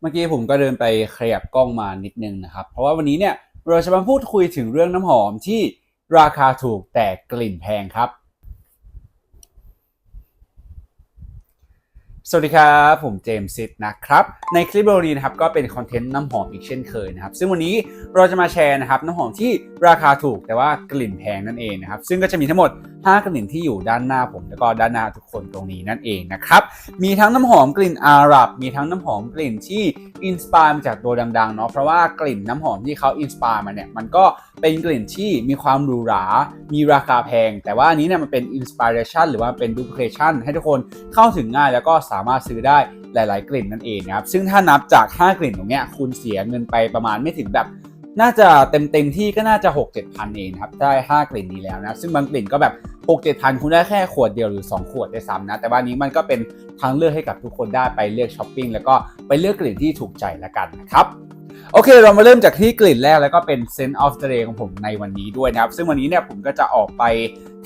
เมื่อกี้ผมก็เดินไปขยับกล้องมานิดนึงนะครับ เพราะว่าวันนี้เนี่ยเราจะมาพูดคุยถึงเรื่องน้ำหอมที่ราคาถูกแต่กลิ่นแพงครับ สวัสดีครับ ผมเจมส์ซิดนะครับ ในคลิปวิดีโอนี้นะครับก็เป็นคอนเทนต์น้ำหอมอีกเช่นเคยนะครับ ซึ่งวันนี้เราจะมาแชร์นะครับน้ำหอมที่ราคาถูกแต่ว่ากลิ่นแพงนั่นเองนะครับ ซึ่งก็จะมีทั้งหมด 5กลิ่นที่อยู่ด้านหน้าผมแล้วก็ด้านหน้าทุกคนตรงนี้นั่นเองนะครับ มีทั้งน้ำหอมกลิ่นอาหรับ มีทั้งน้ำหอมกลิ่นที่อินสปายมาจากตัวดังๆเนาะเพราะว่ากลิ่นน้ำหอมที่เขาอินสปายมาเนี่ยมันก็เป็นกลิ่นที่มีความหรูหรา มีราคาแพง แต่ว่าอันนี้เนี่ยมันเป็นอินสปิเรชันหรือว่าเป็นดูพลิเคชันให้ทุกคนเข้าถึงง่ายแล้วก็สามารถซื้อได้หลาย ๆ กลิ่นนั่นเองนะครับซึ่งถ้านับจาก 5 กลิ่นตรงเนี้ยคุณเสียเงินไปประมาณไม่ถึงแบบ น่าจะเต็มเต็มๆที่ก็น่าจะ 6 7 พันเองครับ ได้ 5 กลิ่นนี้แล้วนะ ซึ่งบางกลิ่นก็แบบ 6 7 พันคุณได้แค่ขวดเดียวหรือ 2 ขวดได้ซ้ำนะ แต่ว่านี้มันก็เป็นทางเลือกให้กับทุกคนได้ไปเลือกช้อปปิ้งแล้วก็ไปเลือกกลิ่นที่ถูกใจละกันนะครับ โอเค เรามาเริ่มจากที่กลิ่นแรกแล้วก็เป็น Scent of the Day ของผมในวันนี้ด้วยนะครับ ซึ่งวันนี้เนี่ยผมก็จะออกไป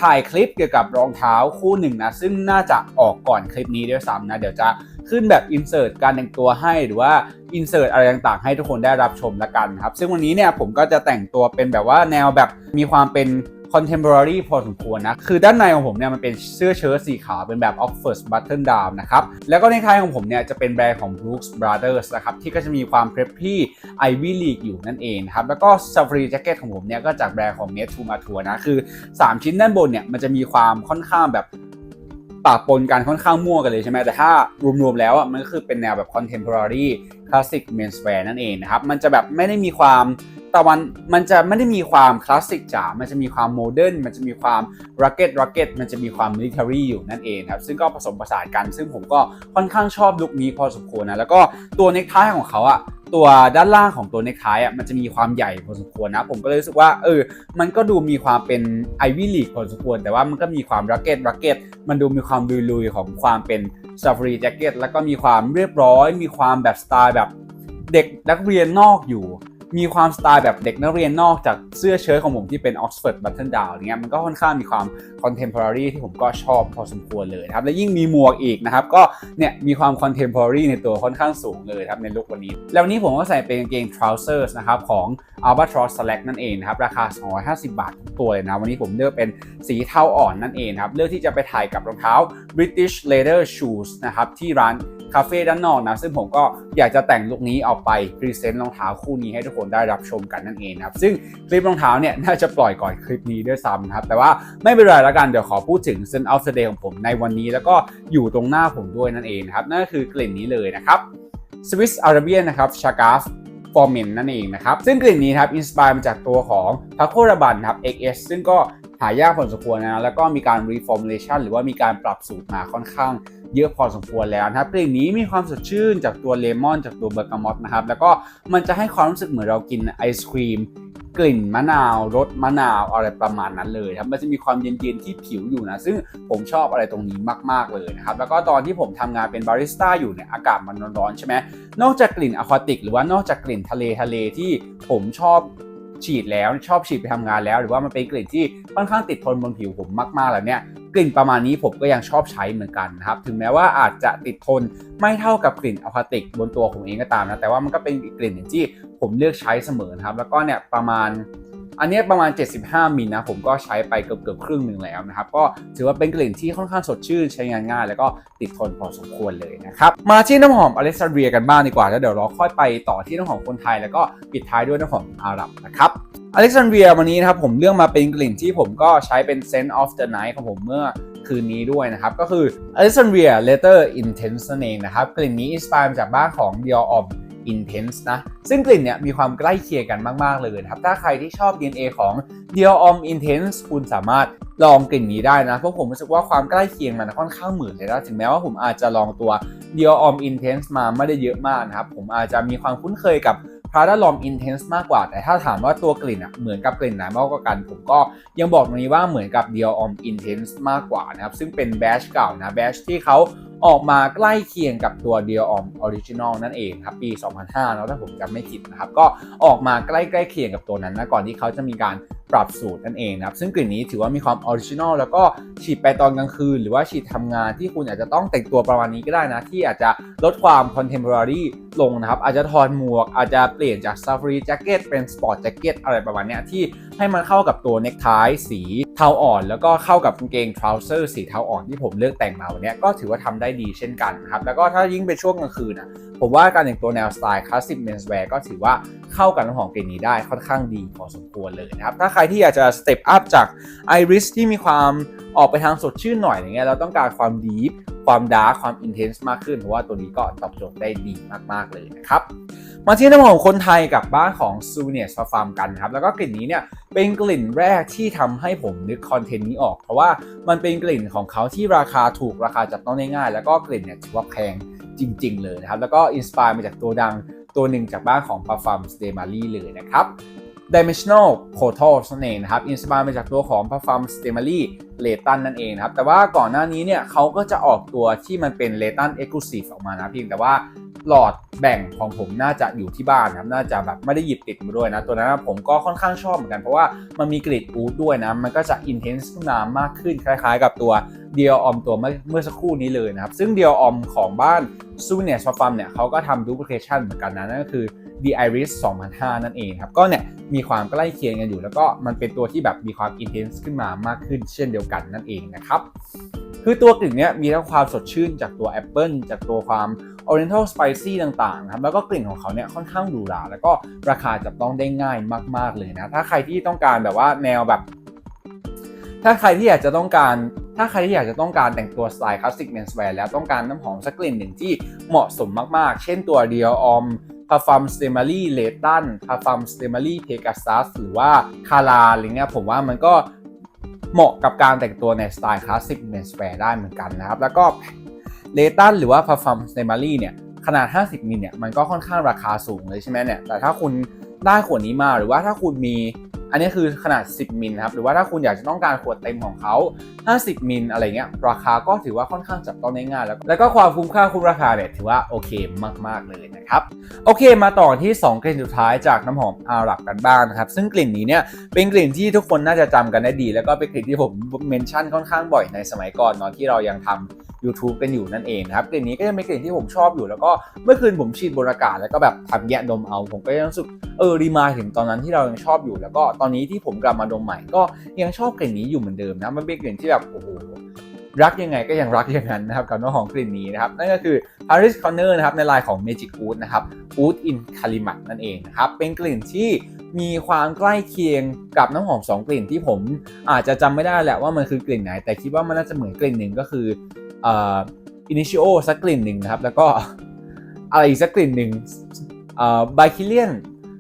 ถ่ายคลิปเกี่ยวกับรองเท้าคู่หนึ่งนะ ซึ่งน่าจะออกก่อนคลิปนี้ด้วยซ้ำนะ เดี๋ยวจะขึ้นแบบอินเสิร์ตการแต่งตัวให้หรือว่าอินเสิร์ตอะไรต่างๆ ให้ทุกคนได้รับชมละกันครับ ซึ่งวันนี้เนี่ยผมก็จะแต่งตัวเป็นแบบว่าแนวแบบมีความเป็น contemporary พอสมควรนะ คือด้านในของผมเนี่ยมันเป็นเสื้อเชิ้ตสีขาวเป็นแบบ Oxford button down นะครับ แล้วก็ในท้ายของผมเนี่ยจะเป็นแบรนด์ของ Brooks Brothers นะครับ ที่ก็จะมีความ preppy Ivy League อยู่นั่นเองนะครับ แล้วก็ Safari Jacket ของผมเนี่ยก็จากแบรนด์ของ Made to Mature นะ คือ 3 ชิ้นด้านบนเนี่ยมันจะมีความค่อนข้างแบบปะปนกันค่อนข้างมั่วกันเลยใช่ไหมแต่ถ้ารวมๆแล้วอะมันก็คือเป็นแนวแบบ contemporary classic menswear นั่นเองนะครับ มันจะแบบไม่ได้มีความ ตะวันมันจะไม่ได้มีความคลาสสิกจ๋า มันจะมีความโมเดิร์น มันจะมีความรักเก็ตรักเก็ต มันจะมีความมิลิเ a อรี่อยู่นั่นเองครับ ซึ่งก็ผสมผสานกัน ซึ่งผมก็ค่อนข้างชอบลุคนี้พอสมควรนะ แล้วก็ตัวเน็กไทของเขาอะตัวด้านล่างของตัวเน็กไทอะมันจะมีความใหญ่พอสมควรนะ ผมก็เลยรู้สึกว่าเออมันก็ดูมีความเป็นไอวี่ลีกพอสมควร แต่ว่ามันก็มีความรักเก็ตรักเก็ตมันดูมีความลุยๆของความเป็นซาฟารีแจ็คเก็ตแล้วก็มีความเรียบร้อย มีความแบบสไตล์แบบเด็กนักเรียนนอกอยู่ มีความสไตล์แบบเด็กนักเรียนนอกจากเสื้อเชิ้ตของผมที่เป็น Oxford Button Down เงี้ยมันก็ค่อนข้างมีความ contemporary ที่ผมก็ชอบพอสมควรเลยครับ และยิ่งมีหมวกอีกนะครับ ก็เนี่ยมีความ contemporary ในตัวค่อนข้างสูงเลยครับในลุควันนี้ แล้ววันนี้ผมก็ใส่เป็นกางเกง trousers นะครับของ Albatross Select นั่นเองนะครับราคา 250 บาททุกตัวเลยนะวันนี้ผมเลือกเป็นสีเทาอ่อนนั่นเองครับเลือกที่จะไปถ่ายกับรองเท้า British Leather Shoes นะครับที่ร้าน คาเฟ่ด้านนอกนะซึ่งผมก็อยากจะแต่งลุคนี้เอาไปพรีเซนต์รองเท้าคู่นี้ให้ทุกคนได้รับชมกันนั่นเองนะครับซึ่งคลิปรองเท้าเนี่ยน่าจะปล่อยก่อนคลิปนี้ด้วยซ้ำนะครับแต่ว่าไม่เป็นไรล้วกันเดี๋ยวขอพูดถึง Scent of the Day ของผมในวันนี้ แล้วก็อยู่ตรงหน้าผมด้วยนั่นเองนะครับนั่นก็คือกลิ่นนี้เลยนะครับ Swiss Arabian นะครับ Chagaf f o r m e n นั่นเองนะครับ ซึ่งกลิ่นนี้ครับอินสปายมาจากตัวของพักโคระบันครับ XS ซึ่งก็ หายากพอสมควรนะ แล้วก็มีการ reformulation หรือว่ามีการปรับสูตรมาค่อนข้างเยอะพอสมควรแล้วนะครับกลิ่นนี้มีความสดชื่นจากตัวเลมอนจากตัวเบอร์กามอตนะครับ แล้วก็มันจะให้ความรู้สึกเหมือนเรากินไอศครีมกลิ่นมะนาวรสมะนาวอะไรประมาณนั้นเลยครับมันจะมีความเย็นๆที่ผิวอยู่นะ ซึ่งผมชอบอะไรตรงนี้มาก ๆเลยนะครับแล้วก็ตอนที่ผมทำงานเป็นบาริสต้าอยู่เนี่ยอากาศมันร้อนๆใช่ไหมนอกจากกลิ่นอะควาติก หรือว่านอกจากกลิ่นทะเลทะเลที่ผมชอบ ฉีดแล้วชอบฉีดไปทำงานแล้ว หรือว่ามันเป็นกลิ่นที่ค่อนข้างติดทนบนผิวผมมากๆแล้วเนี่ยกลิ่นประมาณนี้ผมก็ยังชอบใช้เหมือนกันนะครับถึงแม้ว่าอาจจะติดทนไม่เท่ากับกลิ่นอะควาติกบนตัวผมเองก็ตามนะแต่ว่ามันก็เป็นอีกกลิ่นหนึ่งที่ผมเลือกใช้เสมอนะครับแล้วก็เนี่ยประมาณ อันนี้ประมาณ 75 มิลนะผมก็ใช้ไปเกือบเกือบครึ่งหนึ่งแล้วนะครับ ก็ถือว่าเป็นกลิ่นที่ค่อนข้างสดชื่นใช้งานง่าย แล้วก็ติดทนพอสมควรเลยนะครับ มาที่น้ำหอมอเล็กซานเดียกันบ้างดีกว่าแล้วเดี๋ยวเราค่อยไปต่อที่น้ำหอมคนไทย แล้วก็ปิดท้ายด้วยน้ำหอมอาหรับนะครับอเล็กซานเดียวันนี้นะครับผมเลือกมาเป็นกลิ่นที่ผมก็ใช้เป็น Scent of the Night ของผมเมื่อคืนนี้ด้วยนะครับ ก็คือ Alexandria Leather Intense นั่นเองนะครับ กลิ่นนี้อินสปายมาจากบ้านของ Dior Homme Intense นะ ซึ่งกลิ่นเนี่ยมีความใกล้เคียงกันมากๆเลยนะครับ ถ้าใครที่ชอบ DNA ของ Dior Homme Intense คุณสามารถลองกลิ่นนี้ได้นะ เพราะผมรู้สึกว่าความใกล้เคียงมันค่อนข้างเหมือนเลยนะ ถึงแม้ว่าผมอาจจะลองตัว Dior Homme Intense มาไม่ได้เยอะมากนะครับ ผมอาจจะมีความคุ้นเคยกับ Prada L'Homme Intense มากกว่า แต่ถ้าถามว่าตัวกลิ่นอะเหมือนกับกลิ่นไหนมากกว่ากัน ผมก็ยังบอกตรงนี้ว่าเหมือนกับ Dior Homme Intense มากกว่านะครับซึ่งเป็นแบชเก่านะแบชที่เขาออกมาใกล้เคียงกับตัว Dior Homme Original นั่นเองครับปี 2005เนาะถ้าผมจำไม่ผิดนะครับก็ออกมาใกล้ใกล้เคียงกับตัวนั้นนะก่อนที่เขาจะมีการ ปรับสูตรนั่นเองนะครับ ซึ่งกลิ่นนี้ถือว่ามีความออริจินอลแล้วก็ฉีดไปตอนกลางคืน หรือว่าฉีดทำงานที่คุณอาจจะต้องแต่งตัวประมาณนี้ก็ได้นะ ที่อาจจะลดความคอนเทมปอรารี่ลงนะครับ อาจจะถอดหมวก อาจจะเปลี่ยนจากซาฟารีแจ็คเก็ตเป็นสปอร์ตแจ็คเก็ตอะไรประมาณนี้ที่ให้มันเข้ากับตัวเน็กไทสีเทาอ่อน แล้วก็เข้ากับกางเกงทาวเซอร์สีเทาอ่อนที่ผมเลือกแต่งมาวันเนี้ยก็ถือว่าทำได้ดีเช่นกันนะครับแล้วก็ถ้ายิ่งเป็นช่วงกลางคืนนะผมว่าการแต่งตัวแนวสไตล์คลาสสิกเมนส์แวร์ก็ถือว่าเข้ากับน้ำหอมกลิ่นนี้ได้ค่อนข้างดีพอสมควรเลยนะครับถ้าใครที่อยากจะสเต็ปอัพจากไอริสที่มีความ ออกไปทางสดชื่นหน่อยอย่างเงี้ยเราต้องการความดีฟความดาร์ความอินเทนส์มากขึ้นเพราะว่าตัวนี้ก็ตอบโจทย์ได้ดีมากๆเลยนะครับมาที่น้ำหอมคนไทยกับบ้านของ s u n i s Farm กันครับ แล้วก็กลิ่นนี้เนี่ยเป็นกลิ่นแรกที่ทำให้ผมนึกคอนเทนต์นี้ออก เพราะว่ามันเป็นกลิ่นของเขาที่ราคาถูกราคาจับต้องได้ง่าย แล้วก็กลิ่นเนี่ยถือว่าแพงจริง ๆ เลยนะครับ แล้วก็อินสปายมาจากตัวดังตัวหนึ่งจากบ้านของ Parfum s t e m a r y เลยนะครับ Dimensional p o r t a l นั่นเองนะครับอินสปายมาจากตัวของ Parfum s t e m a r y l e t a n นั่นเองนะครับแต่ว่าก่อนหน้านี้เนี่ยเขาก็จะออกตัวที่มันเป็น l e t a n Exclusive ออกมานะเพียงแต่ว่าหลอดแบ่งของผมน่าจะอยู่ที่บ้านนะครับน่าจะแบบไม่ได้หยิบติดมาด้วยนะ ตัวนั้นผมก็ค่อนข้างชอบเหมือนกันเพราะว่ามันมีกลิ่นอูดด้วยนะ มันก็จะอินเทนส์ขึ้นมามากขึ้นคล้ายๆ กับตัวเดียออมตัวเมื่อสักครู่นี้เลยนะครับ ซึ่งเดียออมของบ้านซูเนียสฟาร์มเนี่ยเขาก็ทำดู p l i c a t i o n เหมือนกันนะ นั่นก็คือ The Iris 2005 นั่นเองครับ ก็เนี่ยมีความใกล้เคียงกันอยู่ แล้วก็มันเป็นตัวที่แบบมีความอินเทนส์ขึ้นมามากขึ้นเช่นเดียวกันนั่นเองนะครับ คือตัวกลิ่นเนี้ยมีทั้งความสดชื่นจากตัวแอปเปิลจากตัวความ Oriental Spicy ต่างๆครับ แล้วก็กลิ่นของเขาเนี่ยค่อนข้างหรูหรา แล้วก็ราคาจับต้องได้ง่ายมาก ๆเลยนะ ถ้าใครที่ต้องการแบบว่าแนวแบบ ถ้าใครที่อยากจะต้องการถ้าใครที่อยากจะต้องการแต่งตัวสไตล์คลาสสิกเมนส์แวร์แล้วต้องการน้ำหอมสักกลิ่นหนึ่งที่เหมาะสมมากๆ เช่นตัว Dior Homme Parfum s t e m a r y l e t a n Parfum s t e m a r y Pegasus หรือว่า Kala อะไรเงี้ยผมว่ามันก็เหมาะกับการแต่งตัวในสไตล์คลาสสิกเมนสแวร์ได้เหมือนกันนะครับ แล้วก็เลตันหรือว่า Parfum s t e m a r y เนี่ยขนาด 50มิลเนี่ยมันก็ค่อนข้างราคาสูงเลยใช่ไหมเนี่ยแต่ถ้าคุณได้ขวดนี้มาหรือว่าถ้าคุณมี อันนี้คือขนาด 10 มิลครับ หรือว่าถ้าคุณอยากจะต้องการขวดเต็มของเขา 50 มิลอะไรเงี้ย ราคาก็ถือว่าค่อนข้างจับต้องได้ง่ายแล้ว แล้วก็ความคุ้มค่าคุ้มราคาเนี่ยถือว่าโอเคมาก ๆ เลยนะครับ โอเค มาต่อที่ 2 กลิ่นสุดท้ายจากน้ำหอมอาหรับกันบ้างนะครับ ซึ่งกลิ่นนี้เนี่ยเป็นกลิ่นที่ทุกคนน่าจะจำกันได้ดี แล้วก็เป็นกลิ่นที่ผมเมนชั่นค่อนข้างบ่อยในสมัยก่อนตอนที่เรายังทำ YouTube กันอยู่นั่นเองนะครับกลิ่นนี้ก็ยังเป็นกลิ่นที่ผมชอบอยู่ แล้วก็เมื่อคืนผมฉีดบนอากาศแล้วก็แบบทำแยะดมเอา ผมก็ยังรู้สึกเออรีมาถึงตอนนั้นที่เรายังชอบอยู่แล้วก็ตอนนี้ที่ผมกลับมาดมใหม่ก็ยังชอบกลิ่นนี้อยู่เหมือนเดิมนะมันเป็นกลิ่นที่แบบโอ้โหรักยังไงก็ยังรักอย่างนั้นนะครับกับน้ำหอมกลิ่นนี้นะครับนั่นก็คือ Paris Corner นะครับในลายของ Magic Oud นะครับ Oud in Kalimat นั่นเองนะครับเป็นกลิ่นที่มีความใกล้เคียงกับน้ำหอม 2 กลิ่นที่ผมอาจจะจำไม่ได้แหละว่ามันคือกลิ่นไหน แต่คิดว่ามันน่าจะเหมือนกลิ่นหนึ่งก็คืออ่อ Initio สักกลิ่นหนึ่งนะครับแล้วก็อะไรอีกสักกลิ่นหนึ่งเอ่อ b i k i l i a n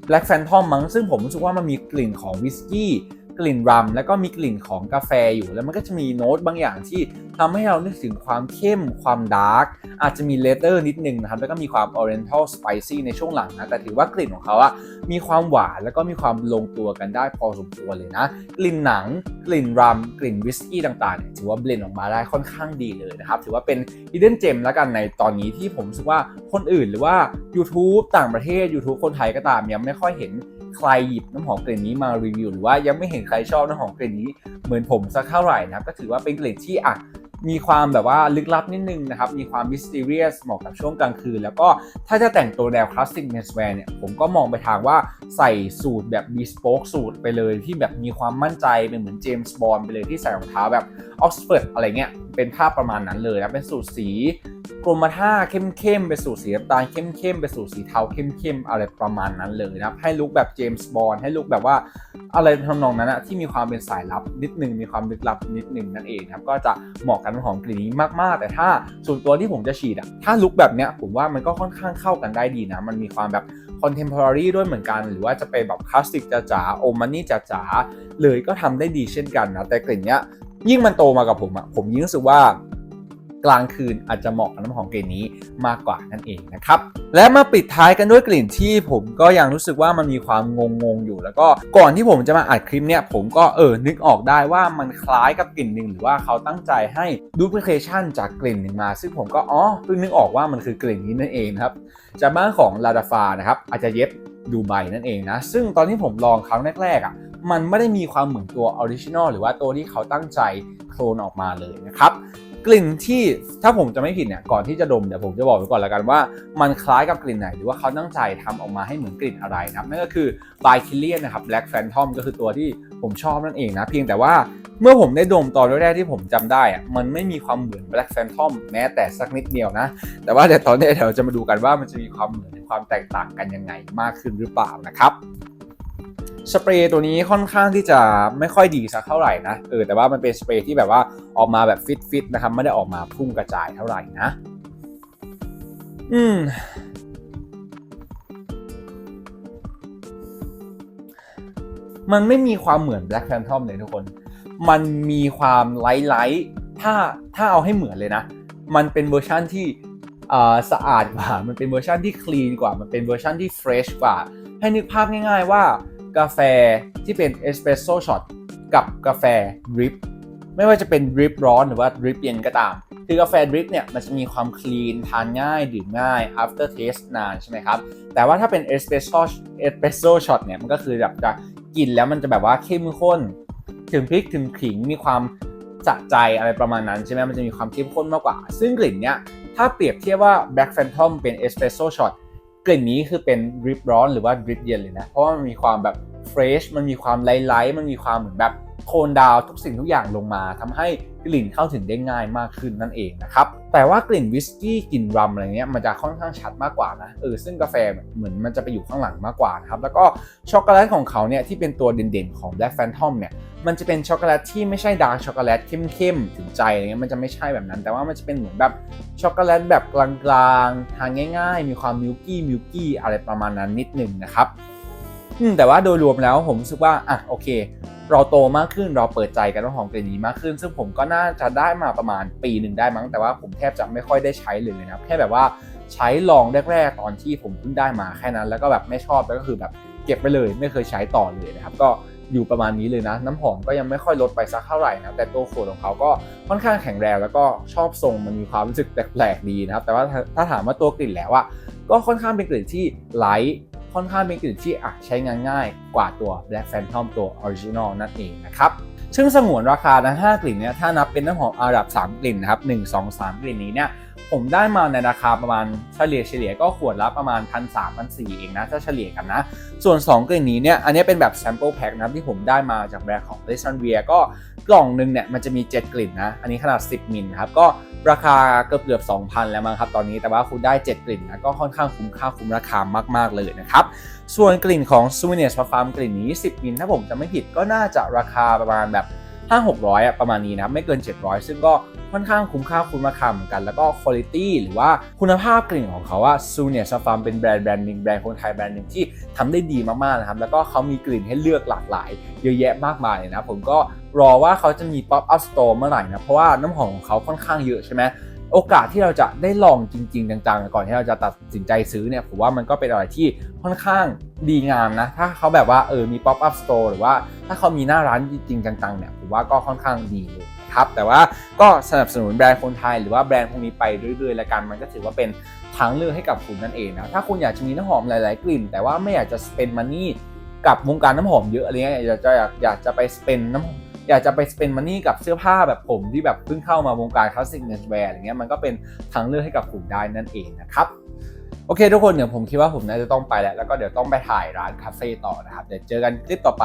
Black Phantom มั้งซึ่งผมรู้สึกว่ามันมีกลิ่นของวิสกี้ กลิ่นรัม แล้วก็มีกลิ่นของกาแฟอยู่ แล้วมันก็จะมีโน้ตบางอย่างที่ทำให้เรานึกถึงความเข้มความดาร์กอาจจะมีเลเตอร์นิดนึงนะครับ แล้วก็มีความ Oriental Spicy ในช่วงหลังนะ แต่ถือว่ากลิ่นของเขาอะมีความหวานแล้วก็มีความลงตัวกันได้พอสมควรเลยนะ กลิ่นหนัง กลิ่นรัม กลิ่นวิสกี้ต่างๆเนี่ยถือว่าเบลนออกมาได้ค่อนข้างดีเลยนะครับ ถือว่าเป็น hidden gem แล้วกันในตอนนี้ที่ผมรู้สึกว่าคนอื่นหรือว่า YouTube ต่างประเทศ YouTube คนไทยก็ตามยังไม่ค่อยเห็น ใครหยิบน้ำหอมกลิ่นนี้มารีวิวหรือว่ายังไม่เห็นใครชอบน้ำหอมกลิ่นนี้เหมือนผมสักเท่าไหร่นะครับก็ถือว่าเป็นกลิ่นที่อะมีความแบบว่าลึกลับนิดนึงนะครับ มีความมิส t ต r รียสเหมาะกับช่วงกลางคืน แล้วก็ถ้าจะแต่งตัวแนวคลาสสิกเมสแวร์เนี่ย ผมก็มองไปทางว่าใส่สูตรแบบบีสโป๊กสูตรไปเลยที่แบบมีความมั่นใจเป็นเหมือนเจมส์บอลไปเลยที่ใส่รองเท้าแบบออกซฟอร์ดอะไรเงี้ย เป็นภาพประมาณนั้นเลยนะเป็นสูตรสีกรมท่าเข้มๆไปสู่สีน้ำตาลเข้มๆไปสู่สีเทาเข้มๆอะไรประมาณนั้นเลยนะครับให้ลุคแบบเจมส์บอลให้ลุคแบบว่าอะไรทำนองนั้นอะที่มีความเป็นสายลับนิดนึงมีความลึกลับนิดนึงนั่นเองครับก็จะเหมาะกับน้ำหอมกลิ่นนี้มากๆ แต่ถ้าส่วนตัวที่ผมจะฉีดอะถ้าลุคแบบเนี้ยผมว่ามันก็ค่อนข้างเข้ากันได้ดีนะมันมีความแบบ contemporary ด้วยเหมือนกัน หรือว่าจะเป็นแบบคลาสสิกจ๋าๆโอมันนี่จ๋าๆเลยก็ทำได้ดีเช่นกันนะแต่กลิ่นเนี้ย ยิ่งมันโตมากับผมอะผมยิ่งรู้สึกว่ากลางคืนอาจจะเหมาะกับน้ำหอมกลิ่นนี้มากกว่านั่นเองนะครับ และมาปิดท้ายกันด้วยกลิ่นที่ผมก็ยังรู้สึกว่ามันมีความงงๆอยู่ แล้วก็ก่อนที่ผมจะมาอัดคลิปเนี่ยผมก็เออนึกออกได้ว่ามันคล้ายกับกลิ่นหนึ่งหรือว่าเขาตั้งใจให้ดูพลิเคชันจากกลิ่นหนึ่งมา ซึ่งผมก็อ๋อเพิ่งนึกออกว่ามันคือกลิ่นนี้นั่นเองครับจากบ้านของลาดาฟานะครับอาจจะเย็บดูไบนั่นเองนะซึ่งตอนที่ผมลองครั้งแรกๆอะ มันไม่ได้มีความเหมือนตัวออริจินอลหรือว่าตัวที่เขาตั้งใจโคลนออกมาเลยนะครับกลิ่นที่ถ้าผมจะไม่ผิดเนี่ยก่อนที่จะดมเดี๋ยวผมจะบอกไว้ก่อนแล้วกันว่า มันคล้ายกับกลิ่นไหน หรือว่าเขาตั้งใจทำออกมาให้เหมือนกลิ่นอะไรนะครับนั่นก็คือ by k i l l i a n นะครับ Black Phantom ก็คือตัวที่ผมชอบนั่นเองนะ เพียงแต่ว่าเมื่อผมได้ดมตอนแรกที่ผมจำได้อะมันไม่มีความเหมือน Black Phantom แม้แต่สักนิดเดียวนะ แต่ว่าเดี๋ยวตอนนี้เดี๋ยวจะมาดูกันว่ามันจะมีความเหมือนความแตกต่างกันยังไงมากขึ้นหรือเปล่านะครับ สเปรย์ตัวนี้ค่อนข้างที่จะไม่ค่อยดีสักเท่าไหร่นะเออแต่ว่ามันเป็นสเปรย์ที่แบบว่าออกมาแบบฟิตๆนะครับไม่ได้ออกมาพุ่งกระจายเท่าไหร่นะ อืมมันไม่มีความเหมือน Black Phantom เลยทุกคน มันมีความไลท์ไลท์ถ้าถ้าเอาให้เหมือนเลยนะ มันเป็นเวอร์ชั่นที่สะอาดกว่า มันเป็นเวอร์ชันที่คลีนกว่า มันเป็นเวอร์ชันที่เฟรชกว่า ให้นึกภาพง่าย ๆ ว่า กาแฟที่เป็นเอสเปรสโซ่ช็อตกับกาแฟดริปไม่ว่าจะเป็นดริปร้อนหรือว่าดริปเย็นก็ตาม คือกาแฟดริปเนี่ยมันจะมีความคลีนทานง่าย ดื่มง่าย after taste นานใช่ไหมครับ แต่ว่าถ้าเป็นเอสเปรสโซ่เอสเปรสโซ่ช็อตเนี่ยมันก็คือแบบจะกินแล้วมันจะแบบว่าเข้มข้น ถึงพริกถึงขิงมีความสะใจอะไรประมาณนั้นใช่ไหมมันจะมีความเข้มข้นมากกว่า ซึ่งกลิ่นเนี้ยถ้าเปรียบเทียบว่า Black Phantom เป็นเอ กลิ่นนี้คือเป็นดริปร้อนหรือว่าดริปเย็นเลยนะ เพราะว่ามันมีความแบบเฟรชมันมีความไลท์ๆมันมีความเหมือนแบบ โทนดาวทุกสิ่งทุกอย่างลงมาทำให้กลิ่นเข้าถึงได้ง่ายมากขึ้นนั่นเองนะครับแต่ว่ากลิ่นวิสกี้กลิ่นรัมอะไรเงี้ยมันจะค่อนข้างชัดมากกว่านะเออซึ่งกาแฟเหมือนมันจะไปอยู่ข้างหลังมากกว่านะครับแล้วก็ช็อกโกแลตของเขาเนี่ยที่เป็นตัวเด่นๆของ Black Phantom เนี่ยมันจะเป็นช็อกโกแลตที่ไม่ใช่ดาร์กช็อกโกแลตเข้มๆถึงใจอะไรเงี้ยมันจะไม่ใช่แบบนั้น แต่ว่ามันจะเป็นเหมือนแบบช็อกโกแลตแบบกลางๆทานง่าย ๆ มีความมิลกี้มิลกี้อะไรประมาณนั้นนิดหนึ่งนะครับ แต่ว่าโดยรวมแล้วผมรู้สึกว่าอะโอเค เราโตมากขึ้นเราเปิดใจกันว่าของกลิ่นนี้มากขึ้น ซึ่งผมก็น่าจะได้มาประมาณปีหนึ่งได้มั้งแต่ว่าผมแทบจะไม่ค่อยได้ใช้เลยนะครับแค่แบบว่าใช้ลองแรกๆตอนที่ผมเพิ่งได้มาแค่นั้น แล้วก็แบบไม่ชอบแล้วก็คือแบบเก็บไปเลย ไม่เคยใช้ต่อเลยนะครับก็อยู่ประมาณนี้เลยนะ น้ำหอมก็ยังไม่ค่อยลดไปสักเท่าไหร่นะแต่ตัวขวดของเขาก็ค่อนข้างแข็งแรงแล้วก็ชอบทรงมันมีความรู้สึกแปลกๆดีนะครับแต่ว่าถ้าถ้าถามว่าตัวกลิ่นแล้วอะก็ค่อนข้างเป็นกลิ่นที่ไลท์ ค่อนข้างเป็นกลิ่นที่อะใช้งานง่ายกว่าตัว Black Phantom ตัว Original นั่นเองนะครับซึ่งสงวนราคาทั้ง5กลิ่นเนี่ยถ้านับเป็นน้ำหอมอาหรับ 3 กลิ่นนะครับ1 2 3 กลิ่นนี้เนี่ยผมได้มาในราคาประมาณเฉลี่ยเฉลี่ยก็ขวดละประมาณ1 3 0 0 1 4 0เองนะถ้าเฉลี่ยกันนะ ส่วน 2 กลิ่นนี้เนี่ยอันนี้เป็นแบบ sample pack นะที่ผมได้มาจากแบรนด์ของ l e s a n v i e r ก็ กล่องหนึ่งเนี่ยมันจะมี 7 กลิ่นนะ อันนี้ขนาด 10 มิลครับ ก็ราคาเกือบเกือบ2,000 แล้วมั้งครับตอนนี้ แต่ว่าคุณได้ 7 กลิ่นนะก็ค่อนข้างคุ้มค่าคุ้มราคามาก ๆ เลยนะครับ ส่วนกลิ่นของ s u m i n i r s Parfum กลิ่นนี้ 10 มิลถ้าผมจะไม่ผิดก็น่าจะราคาประมาณแบบ 5 600อะประมาณนี้นะครับไม่เกิน 700 ซึ่งก็ค่อนข้างคุ้มค่าคุ้มราคาเหมือนกัน แล้วก็คุณภาพหรือว่าคุณภาพกลิ่นของเขาว่า s o u v e n i r s Parfum เป็นแบรนด์แบรนด์หนึ่งแบรนด์คนไทยแบรนด์หนึ่งที่ทำได้ดีมากๆนะครับแล้วก็เขามีกลิ่นให้เลือกหลากหลาย เยอะแยะมากมายเลยนะผมก็รอว่าเขาจะมี Pop Up Store เมื่อไหร่นะเพราะว่าน้ำหอมของเขาค่อนข้างเยอะใช่ไหมโอกาสที่เราจะได้ลองจริง ๆ จังๆ ก่อนที่เราจะตัดสินใจซื้อเนี่ยผมว่ามันก็เป็นอะไรที่ค่อนข้างดีงามนะ ถ้าเขาแบบว่าเออมี pop up store หรือว่าถ้าเขามีหน้าร้านจริง ๆ จังๆเนี่ยผมว่าก็ค่อนข้างดีเลยนะครับแต่ว่าก็สนับสนุนแบรนด์คนไทย หรือว่าแบรนด์พวกนี้ไปเรื่อยๆแล้วกันมันก็ถือว่าเป็นทางเลือกให้กับคุณนั่นเองนะถ้าคุณอยากจะมีน้ำหอมหลาย ๆ กลิ่น แต่ว่าไม่อยากจะ spend money กับวงการน้ำหอมเยอะอะไรเงี้ยอยากจะอยากอยากจะไป spend น้ำอยากจะไป spend money กับเสื้อผ้าแบบผมที่แบบเพิ่งเข้ามาวงการคลาสสิกเนสแวร์อะไรเงี้ยมันก็เป็นทางเลือกให้กับคุณได้นั่นเองนะครับ โอเคทุกคนเดี๋ยวผมคิดว่าผมน่าจะต้องไปแล้ว แล้วก็เดี๋ยวต้องไปถ่ายร้านคาเฟ่ต่อนะครับ เดี๋ยวเจอกันคลิปต่อไป